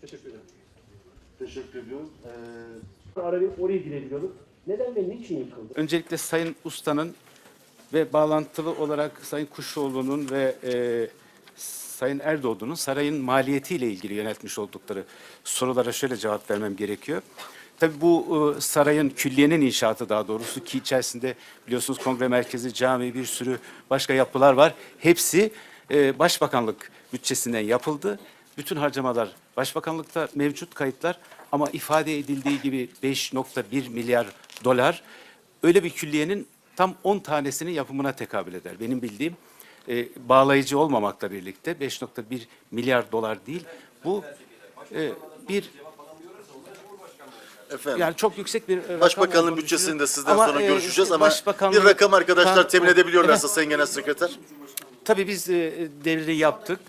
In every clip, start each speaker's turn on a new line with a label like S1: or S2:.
S1: Teşekkür ederim.
S2: Teşekkür ediyorum. Ee,
S1: Arayıp oraya girebiliyorduk. Neden ve niçin yıkıldı?
S3: Öncelikle Sayın Usta'nın ve bağlantılı olarak Sayın Kuşoğlu'nun ve e, Sayın Erdoğdu'nun sarayın maliyetiyle ilgili yöneltmiş oldukları sorulara şöyle cevap vermem gerekiyor. Tabii bu e, sarayın külliyenin inşaatı daha doğrusu ki içerisinde biliyorsunuz kongre merkezi, cami bir sürü başka yapılar var. Hepsi e, başbakanlık bütçesinden yapıldı. Bütün harcamalar başbakanlıkta mevcut kayıtlar ama ifade edildiği gibi 5.1 milyar dolar öyle bir külliyenin tam 10 tanesinin yapımına tekabül eder. Benim bildiğim e, bağlayıcı olmamakla birlikte 5.1 milyar dolar değil. Bu e, bir
S2: efendim.
S3: yani çok yüksek bir e, rakam
S2: Başbakanlığın bütçesini de sizden
S3: Ama,
S2: sonra
S3: e,
S2: görüşeceğiz ama bir rakam arkadaşlar temin edebiliyorlarsa
S3: Efendim,
S2: Sayın Genel Sekreter.
S3: Tabii biz e, devri yaptık.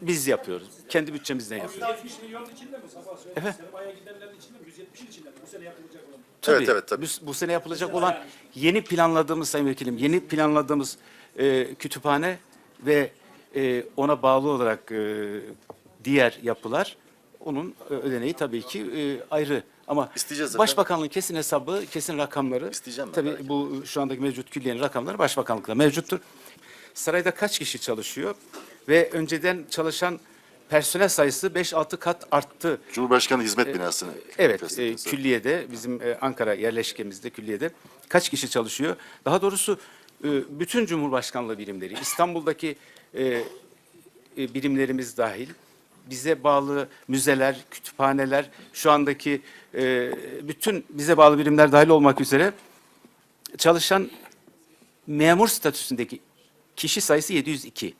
S3: Biz yapıyoruz. Kendi bütçemizden yapıyoruz.
S4: 70 milyon içinde mi Sabah?
S3: Efendim?
S4: Sermaye giderlerin içinde mi? 170'in içinde mi? Bu sene yapılacak olan.
S3: Tabii,
S2: Evet, evet, tabii.
S3: Bu, bu sene yapılacak olan yeni planladığımız Sayın Vekilim, yeni planladığımız e, kütüphane ve e, ona bağlı olarak e, diğer yapılar onun e, ödeneği tabii ki e, ayrı. Ama
S2: İsteyeceğiz.
S3: Başbakanlığın kesin hesabı, kesin rakamları
S2: İsteyeceğim ben
S3: tabii bu şu andaki mevcut külliyenin rakamları Başbakanlıkta mevcuttur. Sarayda kaç kişi çalışıyor ve önceden çalışan personel sayısı 5-6 kat arttı.
S2: Cumhurbaşkanı Hizmet Binası'nı.
S3: Evet, e, külliyede, bizim e, Ankara yerleşkemizde külliyede kaç kişi çalışıyor? Daha doğrusu e, bütün Cumhurbaşkanlığı birimleri, İstanbul'daki e, e, birimlerimiz dahil, bize bağlı müzeler, kütüphaneler, şu andaki e, bütün bize bağlı birimler dahil olmak üzere çalışan memur statüsündeki kişi sayısı 702.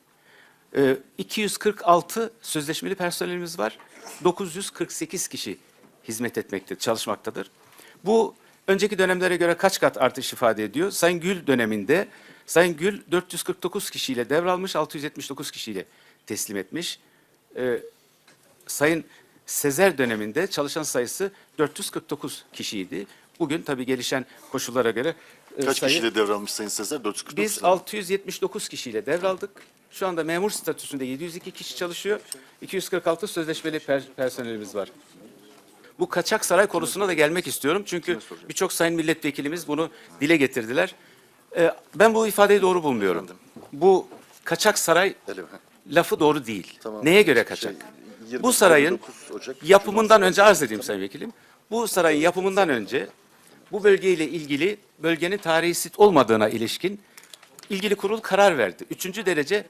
S3: Ee, 246 sözleşmeli personelimiz var. 948 kişi hizmet etmekte, çalışmaktadır. Bu önceki dönemlere göre kaç kat artış ifade ediyor? Sayın Gül döneminde Sayın Gül 449 kişiyle devralmış, 679 kişiyle teslim etmiş. Ee, Sayın Sezer döneminde çalışan sayısı 449 kişiydi. Bugün tabii gelişen koşullara göre e,
S2: Kaç
S3: sayı-
S2: kişiyle devralmış Sayın Sezer? 449.
S3: biz 679 kişiyle devraldık. Şu anda memur statüsünde 702 kişi çalışıyor. 246 sözleşmeli per- personelimiz var. Bu kaçak saray konusuna da gelmek istiyorum. Çünkü birçok sayın milletvekilimiz bunu dile getirdiler. Ee, ben bu ifadeyi doğru bulmuyorum. Bu kaçak saray lafı doğru değil.
S2: Tamam.
S3: Neye göre kaçak?
S2: Şey, 20
S3: bu sarayın
S2: 29 Ocak
S3: yapımından önce arz edeyim Sayın Vekilim. Bu sarayın yapımından önce bu bölgeyle ilgili bölgenin tarihi sit olmadığına ilişkin ilgili kurul karar verdi. Üçüncü derece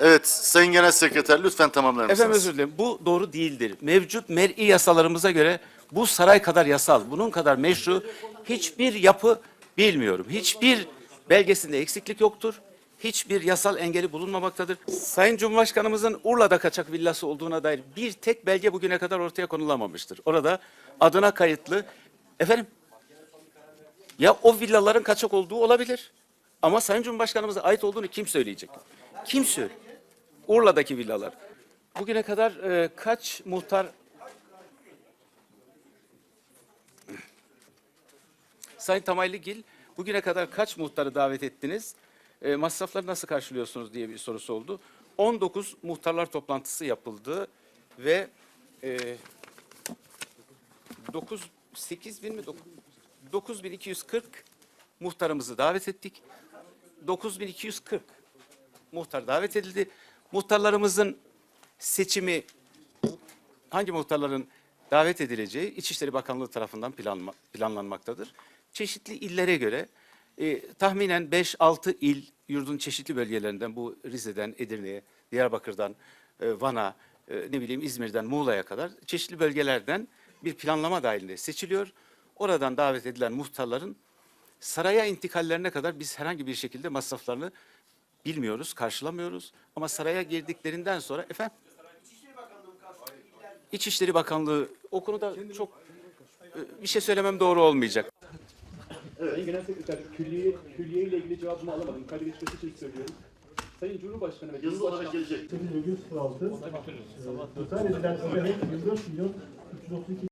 S2: Evet Sayın Genel Sekreter lütfen tamamlar mısınız?
S3: Efendim özür dilerim. Bu doğru değildir. Mevcut mer'i yasalarımıza göre bu saray kadar yasal, bunun kadar meşru hiçbir yapı bilmiyorum. Hiçbir belgesinde eksiklik yoktur. Hiçbir yasal engeli bulunmamaktadır. Sayın Cumhurbaşkanımızın Urla'da kaçak villası olduğuna dair bir tek belge bugüne kadar ortaya konulamamıştır. Orada adına kayıtlı efendim ya o villaların kaçak olduğu olabilir. Ama Sayın Cumhurbaşkanımıza ait olduğunu kim söyleyecek? Kim söylüyor? Urla'daki villalar. Bugüne kadar e, kaç muhtar Sayın Tamaylıgil bugüne kadar kaç muhtarı davet ettiniz? E, masrafları nasıl karşılıyorsunuz diye bir sorusu oldu. 19 muhtarlar toplantısı yapıldı ve e, 9 8 bin mi 9240 muhtarımızı davet ettik. 9240 muhtar davet edildi. Muhtarlarımızın seçimi hangi muhtarların davet edileceği İçişleri Bakanlığı tarafından planlanmaktadır. Çeşitli illere göre e, tahminen 5-6 il yurdun çeşitli bölgelerinden bu Rize'den Edirne'ye, Diyarbakır'dan e, Van'a, e, ne bileyim İzmir'den Muğla'ya kadar çeşitli bölgelerden bir planlama dahilinde seçiliyor. Oradan davet edilen muhtarların saraya intikallerine kadar biz herhangi bir şekilde masraflarını bilmiyoruz, karşılamıyoruz. Ama saraya girdiklerinden sonra efendim İçişleri Bakanlığı o konuda çok e, bir şey söylemem doğru olmayacak.
S1: Sayın Genel Sekreter, külliye, külliye ile ilgili cevabımı alamadım. Kaydı geçmesi için söylüyorum. Sayın Cumhurbaşkanı ve
S2: Yazılı olarak gelecek.
S5: 8,06. Total edilen ödenek 24 milyon 332